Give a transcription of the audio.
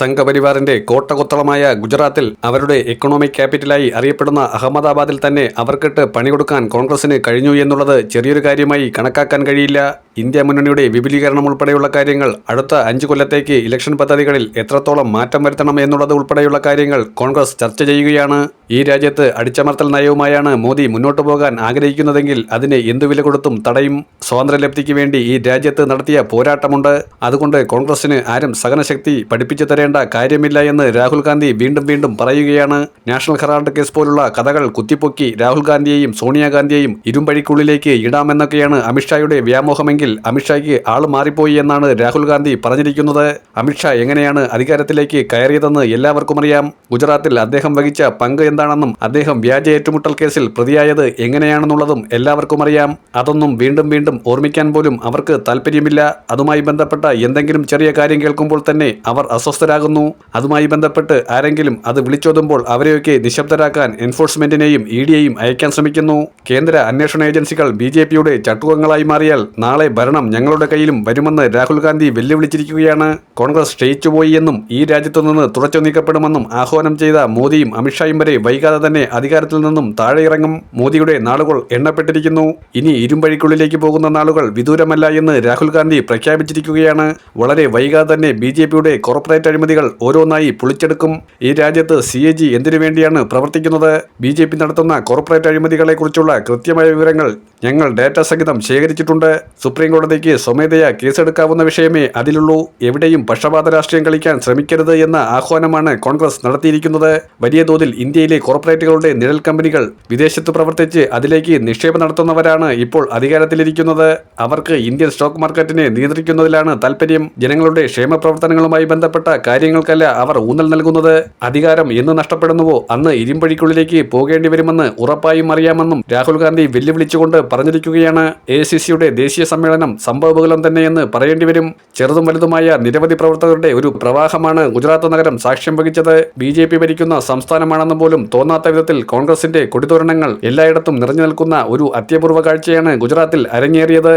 സംഘപരിവാറിന്റെ കോട്ടകൊത്തളമായ ഗുജറാത്തിൽ അവരുടെ എക്കണോമിക് ക്യാപിറ്റലായി അറിയപ്പെടുന്ന അഹമ്മദാബാദിൽ തന്നെ അവർക്കിട്ട് പണി കൊടുക്കാൻ കോൺഗ്രസിന് കഴിഞ്ഞു എന്നുള്ളത് ചെറിയൊരു കാര്യമായി കണക്കാക്കാൻ കഴിയില്ല. ഇന്ത്യ മുന്നണിയുടെ വിപുലീകരണം ഉൾപ്പെടെയുള്ള കാര്യങ്ങൾ അടുത്ത അഞ്ചു കൊല്ലത്തേക്ക് ഇലക്ഷൻ പദ്ധതികളിൽ എത്രത്തോളം മാറ്റം വരുത്തണം എന്നുള്ളത് ഉൾപ്പെടെയുള്ള കാര്യങ്ങൾ കോൺഗ്രസ് ചർച്ച ചെയ്യുകയാണ്. ഈ രാജ്യത്ത് അടിച്ചമർത്തൽ നയവുമായാണ് മോദി മുന്നോട്ടു പോകാൻ ആഗ്രഹിക്കുന്നതെങ്കിൽ അതിനെ എന്തു വില കൊടുത്തും തടയും. സ്വാതന്ത്ര്യലബ്ധിക്ക് വേണ്ടി ഈ രാജ്യത്ത് നടത്തിയ പോരാട്ടമുണ്ട്. അതുകൊണ്ട് കോൺഗ്രസിന് ആരും സഹനശക്തി പഠിപ്പിച്ചു തരേണ്ട കാര്യമില്ല എന്ന് രാഹുൽ ഗാന്ധി വീണ്ടും വീണ്ടും പറയുകയാണ്. നാഷണൽ ഹെറാൾഡ് കേസ് പോലുള്ള കഥകൾ കുത്തിപ്പൊക്കി രാഹുൽ ഗാന്ധിയെയും സോണിയാഗാന്ധിയെയും ഇരുമ്പഴിക്കുള്ളിലേക്ക് ഇടാമെന്നൊക്കെയാണ് അമിത്ഷായുടെ വ്യാമോഹമെങ്കിൽ അമിത്ഷായ്ക്ക് ആൾ മാറിപ്പോയി എന്നാണ് രാഹുൽ ഗാന്ധി പറഞ്ഞിരിക്കുന്നത്. അമിത്ഷാ എങ്ങനെയാണ് അധികാരത്തിലേക്ക് കയറിയതെന്ന് എല്ലാവർക്കും അറിയാം. ഗുജറാത്തിൽ അദ്ദേഹം വഹിച്ച പങ്ക് എന്താണെന്നും അദ്ദേഹം വ്യാജ ഏറ്റുമുട്ടൽ കേസിൽ പ്രതിയായത് എങ്ങനെയാണെന്നുള്ളതും എല്ലാവർക്കും അറിയാം. അതൊന്നും വീണ്ടും വീണ്ടും ഓർമ്മിക്കാൻ പോലും അവർക്ക് താല്പര്യമില്ല അതുമായി ബന്ധപ്പെട്ട എന്തെങ്കിലും ചെറിയ കാര്യം കേൾക്കുമ്പോൾ തന്നെ അവർ അസ്വസ്ഥരാകുന്നു അതുമായി ബന്ധപ്പെട്ട് ആരെങ്കിലും അത് വിളിച്ചോതുമ്പോൾ അവരെയൊക്കെ നിശബ്ദരാക്കാൻ എൻഫോഴ്സ്മെന്റിനെയും ഇ ഡിയെയും അയക്കാൻ ശ്രമിക്കുന്നു. കേന്ദ്ര അന്വേഷണ ഏജൻസികൾ ബി ജെ പിയുടെ ചട്ടുകങ്ങളായി മാറിയാൽ നാളെ ഭരണം ഞങ്ങളുടെ കയ്യിലും വരുമെന്ന് രാഹുൽ ഗാന്ധി വെല്ലുവിളിച്ചിരിക്കുകയാണ്. കോൺഗ്രസ് ക്ഷയിച്ചുപോയി എന്നും ഈ രാജ്യത്തു നിന്ന് തുടച്ചു നീക്കപ്പെടുമെന്നും ആഹ്വാനം ചെയ്ത മോദിയും അമിത്ഷായും വരെ വൈകാതെ തന്നെ അധികാരത്തിൽ നിന്നും താഴെയിറങ്ങും. മോദിയുടെ നാളുകൾ എണ്ണപ്പെട്ടിരിക്കുന്നു. ഇനി ഇരുമ്പഴിക്കുള്ളിലേക്ക് പോകുന്ന നാളുകൾ വിദൂരമല്ല എന്ന് രാഹുൽ ഗാന്ധി പ്രഖ്യാപിച്ചിരിക്കുകയാണ്. വളരെ വൈകാതെ തന്നെ ബി ജെ പിയുടെ കോർപ്പറേറ്റ് ഓരോന്നായി പൊളിച്ചെടുക്കും. ഈ രാജ്യത്ത് സി എ ജി എന്തിനു വേണ്ടിയാണ് പ്രവർത്തിക്കുന്നത്? ബി ജെ പി നടത്തുന്ന കോർപ്പറേറ്റ് അഴിമതികളെക്കുറിച്ചുള്ള കൃത്യമായ വിവരങ്ങൾ ഞങ്ങൾ ഡാറ്റ സഹിതം ശേഖരിച്ചിട്ടുണ്ട്. സുപ്രീം കോടതിക്ക് സ്വമേധയാ കേസെടുക്കാവുന്ന വിഷയമേ അതിലുള്ളൂ. എവിടെയും പക്ഷപാത രാഷ്ട്രീയം കളിക്കാൻ ശ്രമിക്കരുത് എന്ന ആഹ്വാനമാണ് കോൺഗ്രസ് നടത്തിയിരിക്കുന്നത്. വലിയ തോതിൽ ഇന്ത്യയിലെ കോർപ്പറേറ്റുകളുടെ നിഴൽ കമ്പനികൾ വിദേശത്ത് പ്രവർത്തിച്ച് അതിലേക്ക് നിക്ഷേപം നടത്തുന്നവരാണ് ഇപ്പോൾ അധികാരത്തിലിരിക്കുന്നത്. അവർക്ക് ഇന്ത്യൻ സ്റ്റോക്ക് മാർക്കറ്റിനെ നിയന്ത്രിക്കുന്നതിലാണ് താല്പര്യം ജനങ്ങളുടെ ക്ഷേമ പ്രവർത്തനങ്ങളുമായി ബന്ധപ്പെട്ട കാര്യങ്ങൾക്കല്ല അവർ ഊന്നൽ നൽകുന്നത്. അധികാരം എന്ന് നഷ്ടപ്പെടുന്നുവോ? അന്ന് ഇരുമ്പഴിക്കുള്ളിലേക്ക് പോകേണ്ടി വരുമെന്ന് ഉറപ്പായും അറിയാമെന്നും രാഹുൽ ഗാന്ധി വെല്ലുവിളിച്ചുകൊണ്ട് പറഞ്ഞിരിക്കുകയാണ്. എ സി സിയുടെ ദേശീയ സമ്മേളനം സംഭവബഹുലം തന്നെയെന്ന് പറയേണ്ടി വരും. ചെറുതും വലുതുമായ നിരവധി പ്രവർത്തകരുടെ ഒരു പ്രവാഹമാണ് ഗുജറാത്ത് നഗരം സാക്ഷ്യം വഹിച്ചത്. ബി ജെ പി ഭരിക്കുന്ന സംസ്ഥാനമാണെന്ന് പോലും തോന്നാത്ത വിധത്തിൽ കോൺഗ്രസിന്റെ കൊടിതോരണങ്ങൾ എല്ലായിടത്തും നിറഞ്ഞു നിൽക്കുന്ന ഒരു അത്യപൂർവ കാഴ്ചയാണ് ഗുജറാത്തിൽ അരങ്ങേറിയത്.